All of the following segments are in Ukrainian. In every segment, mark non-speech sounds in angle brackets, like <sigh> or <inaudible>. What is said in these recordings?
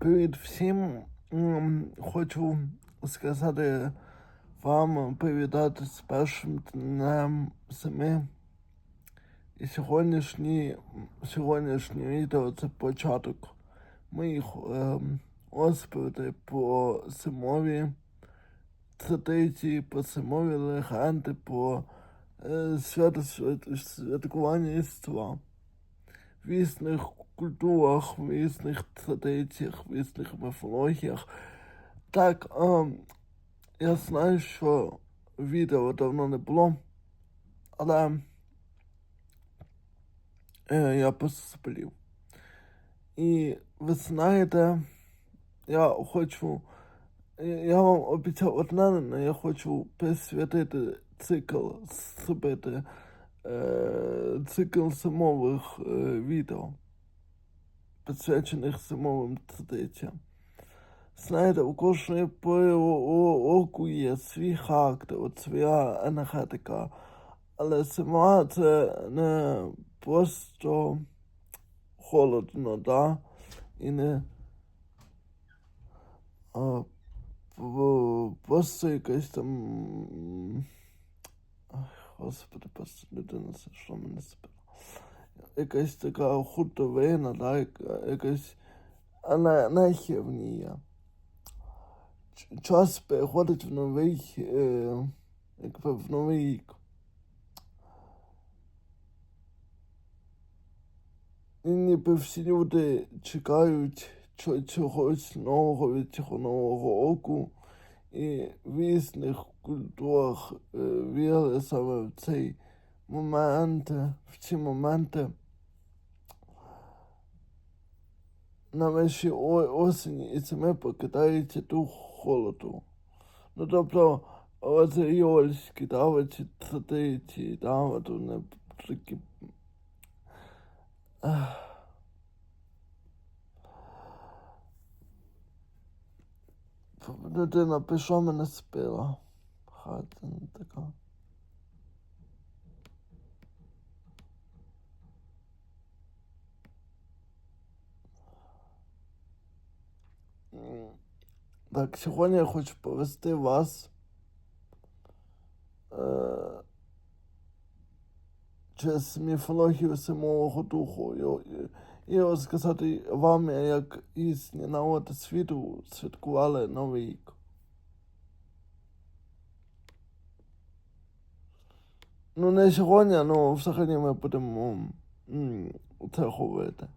Привіт всім. Хочу сказати вам привітати з першим днем зими. І сьогоднішнє, відео це початок моїх ем, розповідей по зимові традиції, по зимові легенди, по е, свято, свят- святкування Різдва в різних культурах, в різних традиціях, в різних міфологіях. Так, ем, я знаю, що відео давно не було, але е, я просто заболів. І ви знаєте, я хочу. Я вам обіцяв одне, але я хочу присвятити цикл, зробити е, цикл зимових е, відео, присвячених зимовим традиціям. Знаєте, у кожної пори року є свій характер, от своя енергетика. Але зима це не просто холодно, да? І не а, просто якась там. Ах, Господи, просто людина, що мене збила. Якась така хутовина, яка- якась. Ч- Час переходить в новий, е, якби в новий рік. І ніби всі люди чекають чо- чогось нового від цього нового року. І в різних культурах е, вірили саме в цей момент, в ці моменти. На о- осені і зими покидається дух холоду. Ну тобто, оце йольські, да, оці традиції, да, от вони такі. Людина пішла мене спила. Хата не така. Так, сьогодні я хочу повести вас е, через міфологію самого духу. І, і, розказати вам, як різні народи світу святкували Новий рік. Ну, не сьогодні, ну взагалі ми будемо це говорити.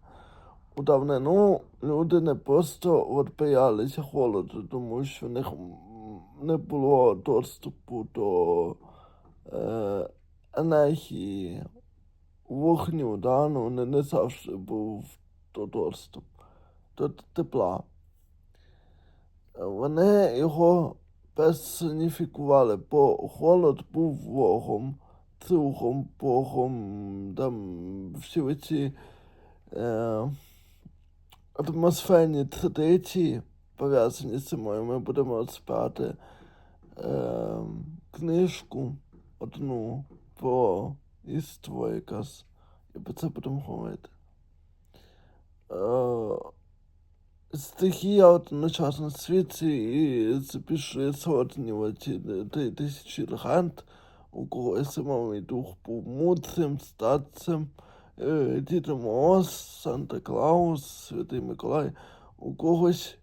У давнину люди не просто от боялися холоду, тому що в них не було доступу до е, енергії, вогню, да? ну, не, не завжди був до доступ до тепла. Вони його персоніфікували, бо холод був ворогом, духом, богом, там всі ці е, атмосферні традиції, пов'язані з цим, ми будемо розбирати е, книжку одну про іство якраз, і про це будемо говорити. Е, стихія одночасно світі і це пішли сотні оці тисячі легенд, у когось зимовий дух був мудрим, статцем, е, Дідом Санта Клаус, Святий Миколай, у когось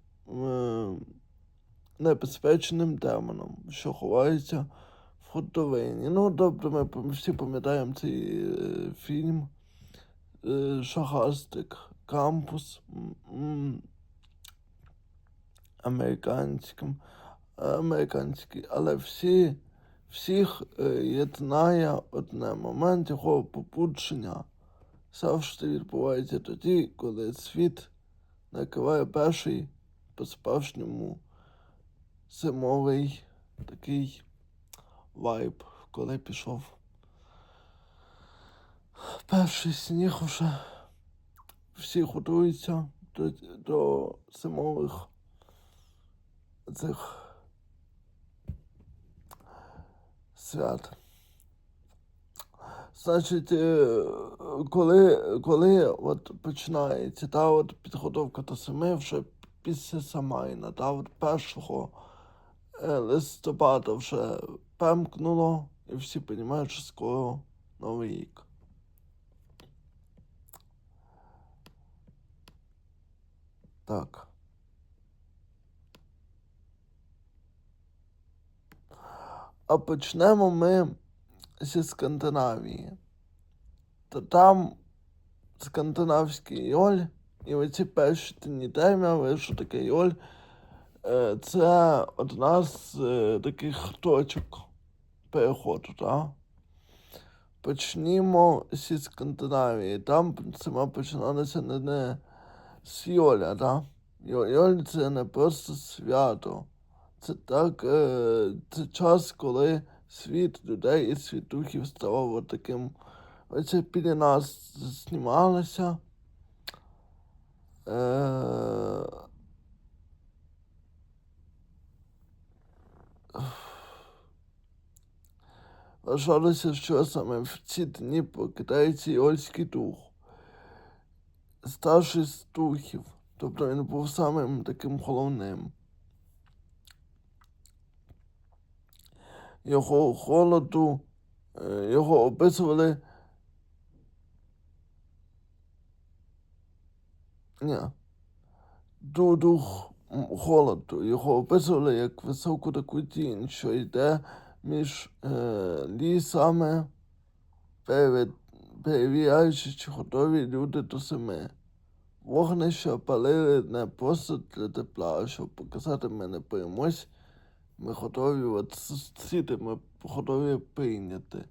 небезпечним демоном, що ховається в худовині. Ну, тобто ми всі пам'ятаємо цей е, фільм е, Шахастик, Кампус. м, м, американським, американський, але всі, всіх єднає одне момент його побудження завжди відбувається тоді, коли світ накриває перший по-справжньому зимовий такий вайб, коли пішов перший сніг вже всі готуються до, до зимових цих свят. Значить, е, коли, коли от починається та от підготовка до зими, вже після Самайна, да, от 1 е, листопада вже пемкнуло, і всі розуміють, що скоро Новий рік. Так. А почнемо ми зі Скандинавії. То там скандинавський йоль, і оці перші дні темряви, що таке йоль, е, це одна з е, таких точок переходу, так? Почнімо зі Скандинавії. Там сама починалася не, не з Йоля, так? Йоль це не просто свято. Це так, е, це час, коли світ людей і світ духів ставав от таким. Оце біля нас знімалося. Е, Вважалося, що саме в ці дні покидається Іольський дух, старший з духів, тобто він був самим таким головним. Його холоду, е, його описували. Ні. Дух холоду. Його описували як високу таку тінь, що йде між е, лісами, перевіряючи, чи готові люди до зими. Вогнища палили не просто для тепла, щоб показати, ми не боїмось, ми готові от зустріти, ми готові прийняти.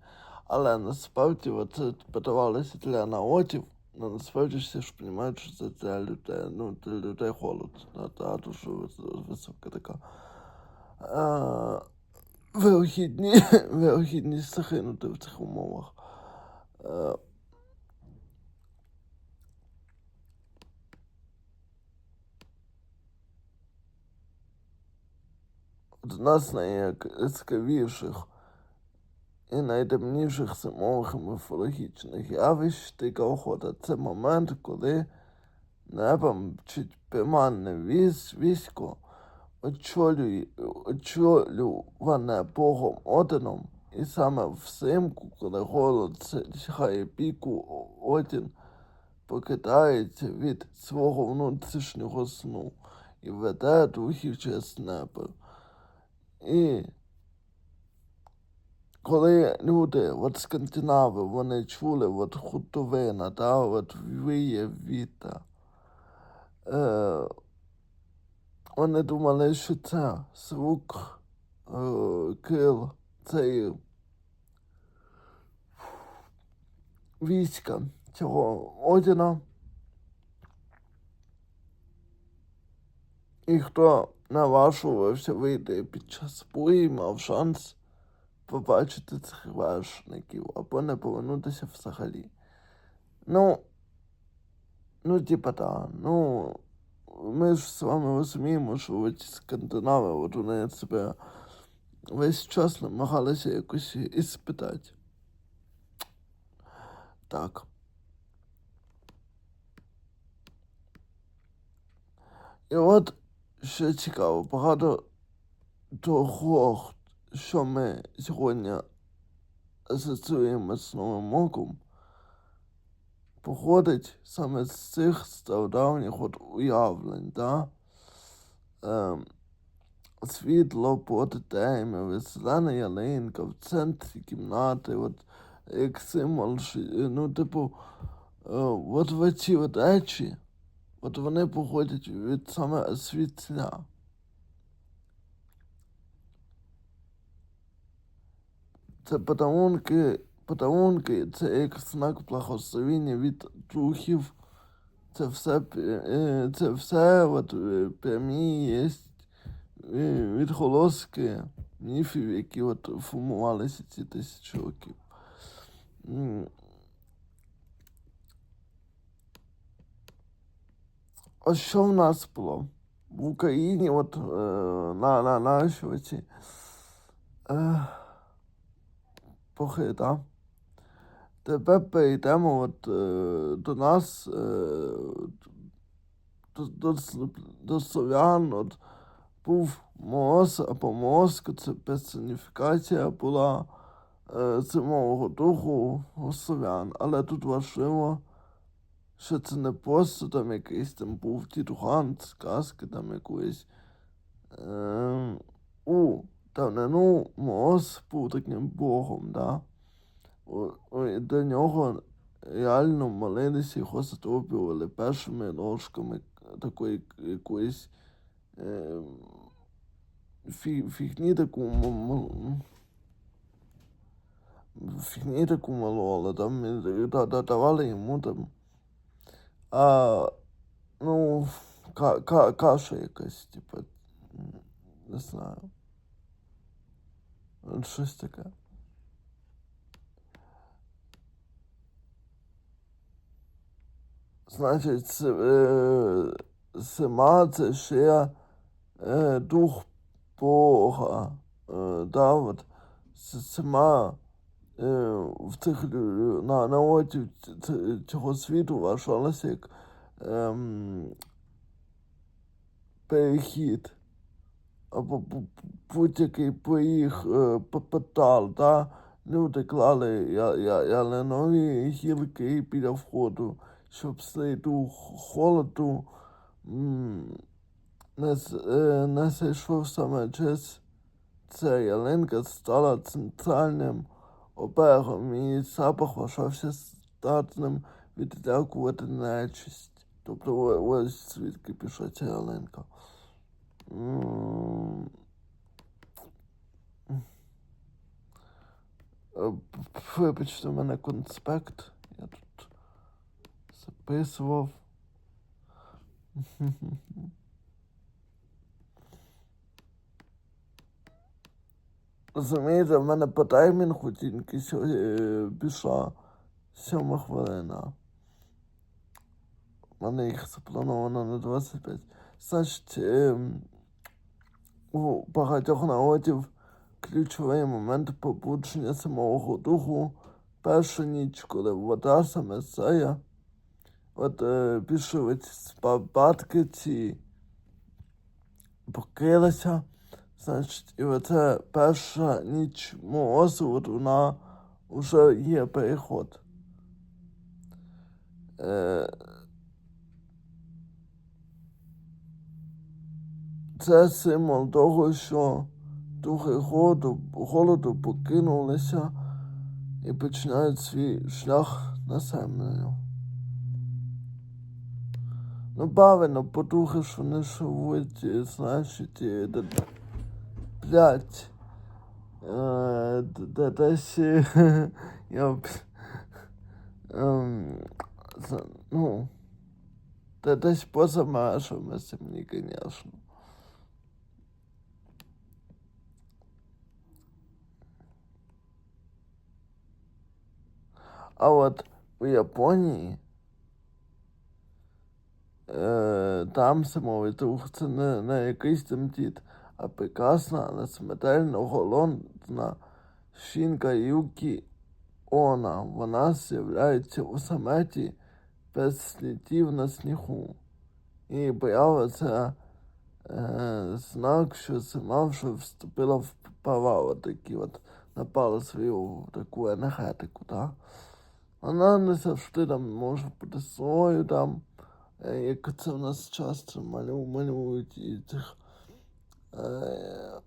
Але насправді це подавалося для наотів, але насправді всі ж розуміють, що це для людей, ну, для людей холод, та, дуже висока така. А, вирохідні, <laughs> вирохідність загинути в цих умовах. Одна з найяскравіших і найтемніших зимових міфологічних явищ дика охота це момент, коли небом чуть приманне військо очолюване Богом Одином, і саме взимку, коли голод сягає піку, Один покидається від свого внутрішнього сну і веде духів через небо. І коли люди, от скандинави, вони чули от хутовина, та, от виє віта, е, вони думали, що це звук е, крил цієї війська цього Одіна. І хто наважувався вийти під час бої, мав шанс побачити цих вершників або не повернутися взагалі. Ну, ну, типа, так, ну, ми ж з вами розуміємо, що ці скандинави, от вони себе весь час намагалися якось іспитати. Так. І от що цікаво, багато того, що ми сьогодні асоціюємо з Новим роком, походить саме з цих стародавніх от уявлень, да? Ем, світло проти темряви, зелена ялинка в центрі кімнати, от як символ, ну, типу, е, от в ці речі, от вони походять від саме світла. Це подарунки, подарунки, це як знак благословення від духів. Це все, е, це все от, е, прямі є е, відголоски міфів, які от формувалися ці тисячі років. А що в нас було? В Україні, от е, на, на наші оці е, похи, да? Тепер перейдемо от, е, до нас, е, до до, до, слов'ян, от був Моос або Мозк, це персоніфікація була е, зимового духу у слов'ян. Але тут важливо, що це не просто там якийсь там був дідуган, сказки там якоїсь. Е, у давнину Моос був таким богом, да? У- і До нього реально молилися, його задобрювали першими ложками такої якоїсь е, фі, фігні таку фігні таку мололи, там давали йому там. А, ну, ка, ка, каша якась, типа, не знаю. От щось таке. Значить, зима це ще е, дух Бога. Е, да, от, е, в цих лю- на, ц- цього світу вважалася як ем, перехід або бу- будь-який поріг е, по- портал, да? Люди клали я, я, ялинові гілки біля входу, щоб цей холоду не, е, не зайшов саме через це ялинка стала центральним оберегом, і запах вважався здатним відлякувати нечисть. Тобто ось звідки пішла ця ялинка. Е, Вибачте, в мене конспект. Я тут записував. <laughs> Розумієте, в мене по таймінгу тільки сьогодні е, пішла сьома хвилина. У мене їх заплановано на 25. Значить, ем, у багатьох народів ключовий момент побудження самого духу. Першу ніч, коли вода саме сеє, от е, більшовиці батки ці покрилися. Значить, і оце перша ніч морозу, от вона вже є переход. Е, це символ того, що духи голоду, голоду покинулися і починають свій шлях на землю. Ну, правильно, по духи ж вони живуть, і, значить, і, де- блядь, е, д- де- е, я, ем, ну, де- десь поза межами землі, звісно. А от у Японії е, там зимовий дух це якийсь там дід, а прекрасна, але смертельно голодна жінка Юкі Она. Вона з'являється у саметі без слідів на снігу. І це е, знак, що зима вже вступила в права, такі от напала свою таку енергетику, так? Вона не завжди там може бути свою там, е, як це в нас часто малюють і цих. Е,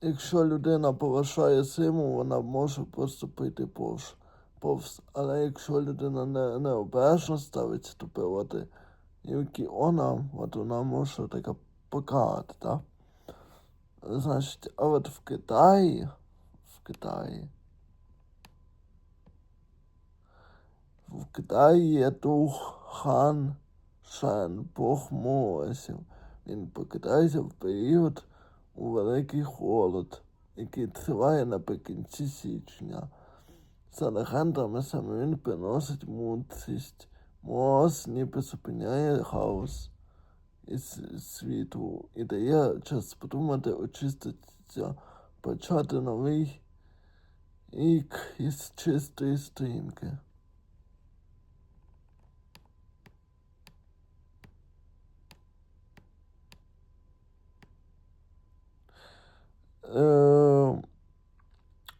якщо людина поважає зиму, вона може просто прийти повз. повз. Але якщо людина не, не обережно ставиться до природи, як і вона, от вона може така покарати, так? Значить, а от в Китаї, в Китаї, в Китаї є дух хан Шен, Бог морозів. Він покидається в період у великий холод, який триває наприкінці січня. За легендами саме він приносить мудрість. Мороз ніби зупиняє хаос із світу і дає час подумати, очиститися, почати новий рік із чистої сторінки. Е,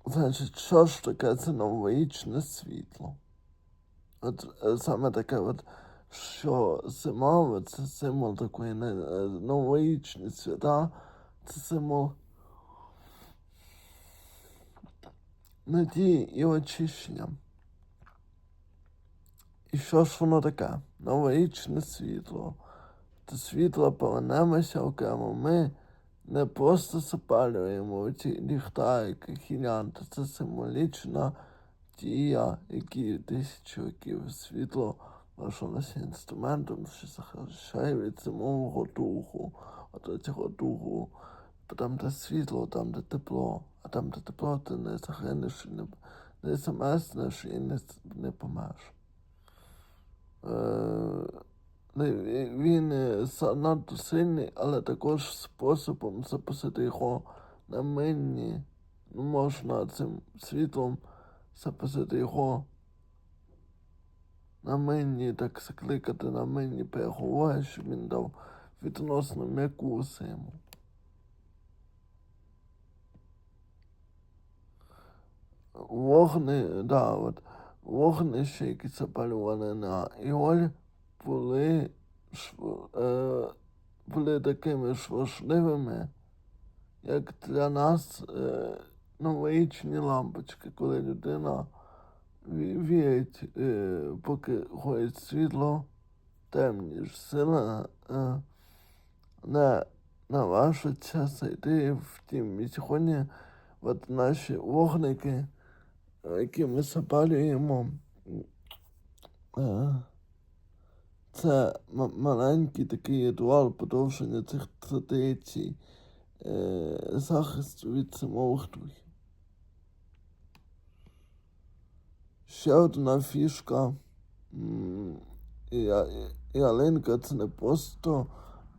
Значить, що ж таке це новорічне світло? От е, саме таке, от, що зима це символ такої е, новорічні свята, це символ надії і очищення. І що ж воно таке? Новорічне світло. Це світло повернемося окремо. Ми не просто запалюємо ці ліхтарики, гілянти. Це символічна дія, які тисячі років світло вважалося інструментом, що захищає від зимового духу, от цього духу. Там, де світло, там, де тепло, а там, де тепло, ти не загинеш, не, не замерзнеш і не, не помреш. Е, він надто сильний, але також способом записати його на мені. Ну, можна цим світлом записати його на мені, так закликати на мені переговори, щоб він дав відносно м'яку симу. Вогни, да, от вогнище, які запалювали на Іолі, були е, були такими ж важливими, як для нас е, новорічні лампочки, коли людина вірить, е, поки ходить світло, темні ж сила не наважиться зайти в тім. І сьогодні от наші вогники, які ми запалюємо. Це маленький такий ритуал подовження цих традицій, е, захисту від самого духів. Ще одна фішка ялинка це не просто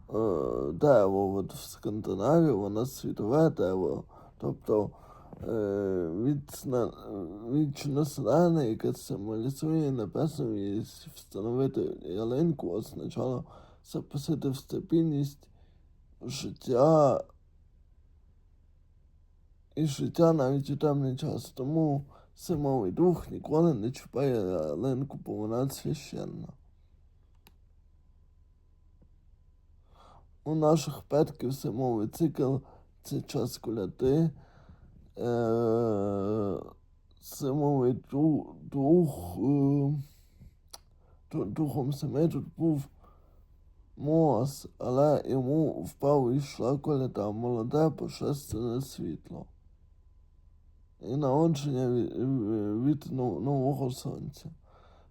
е, дерево от в Скандинавії, вона світове дерево. Тобто Е, від вічна селена, яка символізує і встановити ялинку, означало записати в стабільність життя і життя навіть у темний час. Тому зимовий дух ніколи не чіпає ялинку, бо вона священна. У наших предків зимовий цикл це час коляди. Зимовий е, дух, е, духом семи тут був Моас, але йому впав і йшла коляда молоде божественне світло. І народження від, від нового сонця.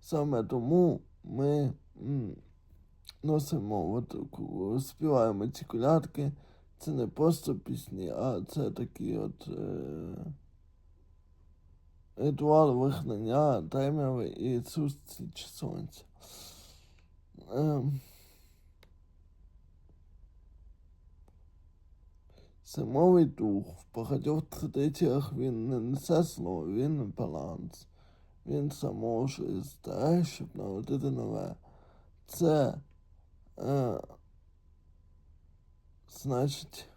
Саме тому ми носимо, от, співаємо ці колядки. Це не просто пісні, а це такі от е, ритуал вигнання темряви і зустріч сонця. Е, Зимовий дух в багатьох традиціях він не несе слово, він баланс. Він саможе здає, щоб народити нове. Це е, Значить,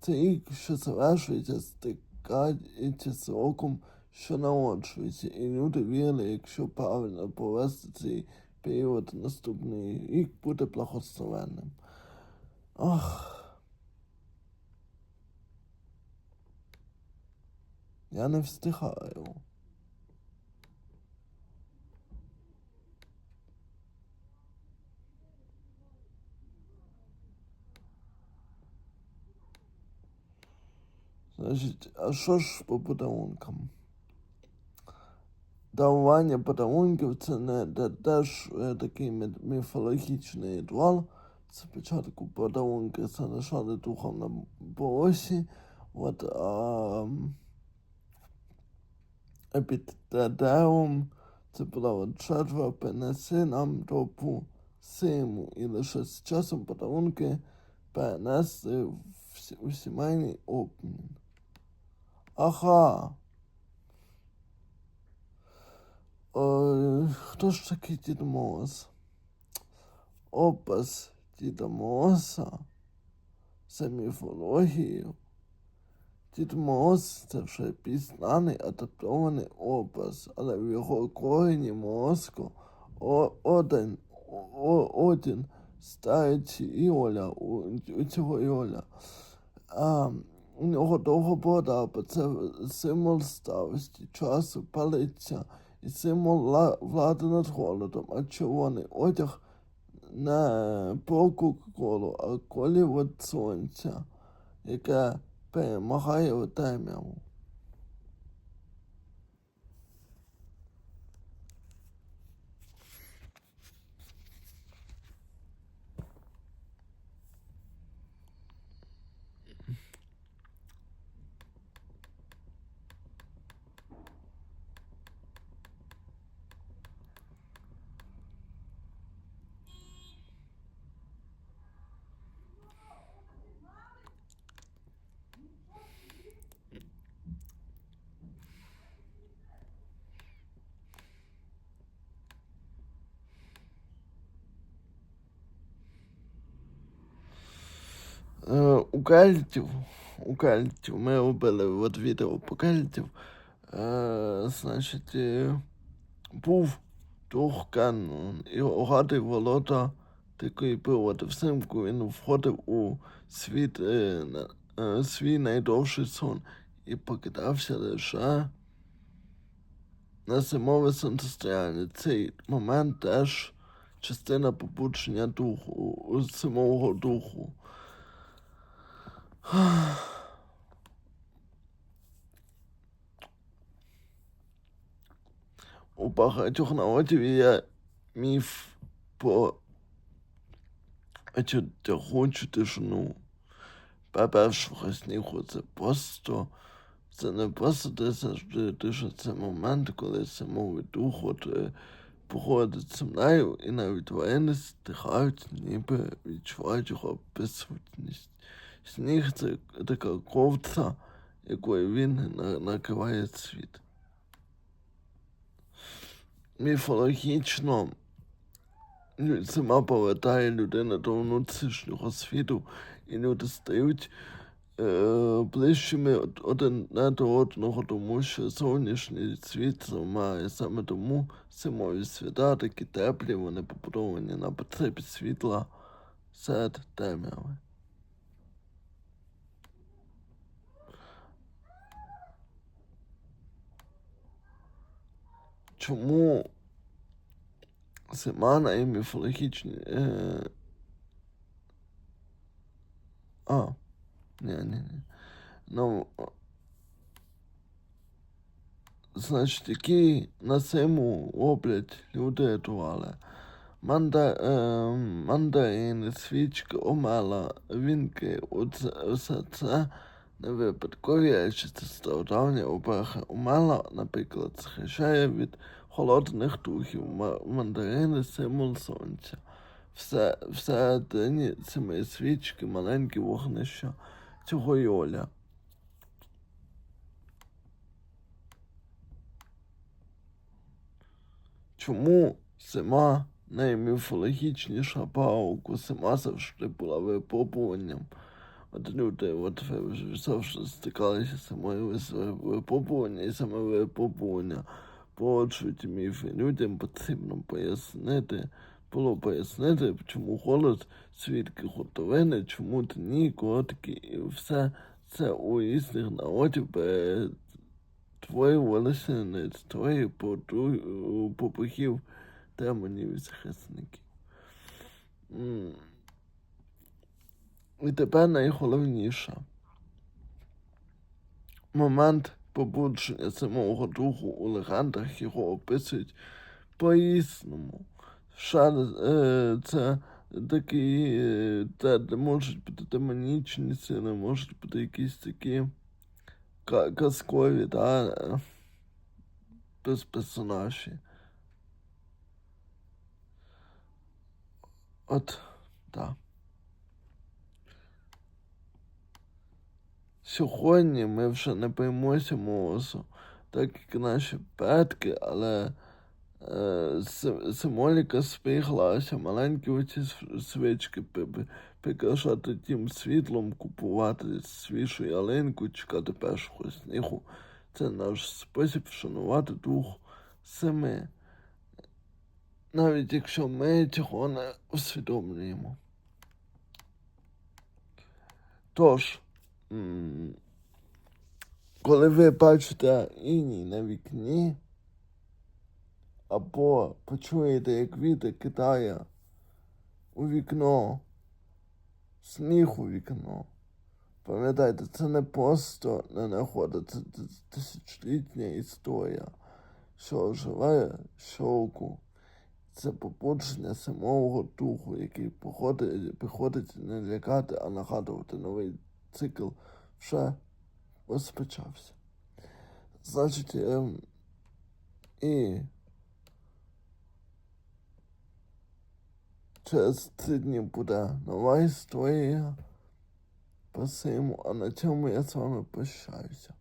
це рік, що завершується, стикається з роком, що народжується. І люди вірили, якщо правильно повести цей період, наступний рік буде благословенним. Ох. Я не встигаю. Значить, а що ж по подарункам? Дарування подарунків це не теж такий міфологічний ритуал. Спочатку подарунки залишали духом на боросі. От, а це була от жертва принеси нам добу симу. І лише з часом подарунки перенесли у сімейний обмін. Ага. Е, хто ж такий Дід Мороз? Опис Діда Мороза за міфологією. Дід Мороз це вже пізнаний адаптований образ, але в його корені мозку один, один старець Іоля, у цього Іоля. А, у нього довго борода, бо це символ старості, часу, палиця і символ влади над голодом, а червоний одяг не про Кока-Колу, а колі від сонця, яке перемагає у темряву. Е, у кельтів, у кельтів, ми робили от відео по кельтів, е, значить, е, був дух Канон, і огадий волода такий приводи. Взимку він входив у світ, е, е, свій найдовший сон і покидався лише на зимове сонцестояння. Цей момент теж частина побудження духу, зимового духу. У багатьох народів є міф про тягучу тишину. Першого снігу це просто, це не просто завжди тиша, це момент, коли зимовий дух от, е, походить землею і навіть тварини стихають, ніби відчувають його присутність. Сніг це така ковца, якою він накриває світ. Міфологічно зима повертає людину до внутрішнього світу, і люди стають е, ближчими один до одного, тому що зовнішній світ замає. Саме тому зимові свята такі теплі, вони побудовані на потребі світла серед темряви. Чому зима на міфологічні. Е... А, ні, ні, ні. Ну, значить, які на зиму роблять люди ритуали. Манда, е, мандарини, свічки, омела, вінки, оце, все це не випадкові речі, це стародавня обереги. Омела, наприклад, захищає від холодних духів, мандарини символ сонця. Все, всередині семи свічки, маленькі вогнища цього йоля. Чому зима найміфологічніша пауку? Зима завжди була випробуванням. От люди, от ви завжди стикалися з самою випробування і саме випробування породжують міфи. Людям потрібно пояснити, було пояснити, чому голод свідки готовини, чому дні короткі і все це у різних народів перетворювалося на історії побухів демонів і захисників. І тепер найголовніше. Момент побудження самого духу у легендах його описують по-різному. Шар, е, це такі, е, де, де можуть бути демонічні сили, можуть бути якісь такі казкові, да, без персонажі. От, так. Сьогодні ми вже не боїмося морозу, так як наші предки, але е, Симоліка спіглася, маленькі оці свічки прикрашати тим світлом, купувати свіжу ялинку, чекати першого снігу. Це наш спосіб вшанувати дух зими. Навіть якщо ми цього не усвідомлюємо. Тож, коли ви бачите іній на вікні, або почуєте, як вітер кидає у вікно, сніг у вікно, пам'ятайте, це не просто не находа, це тисячолітня історія, що живе щоку. Це побудження самого духу, який походить, приходить не лякати, а нагадувати новий цикл вже розпочався. Значить, ем, і через три дні буде нова історія по цьому, а на цьому я з вами прощаюся.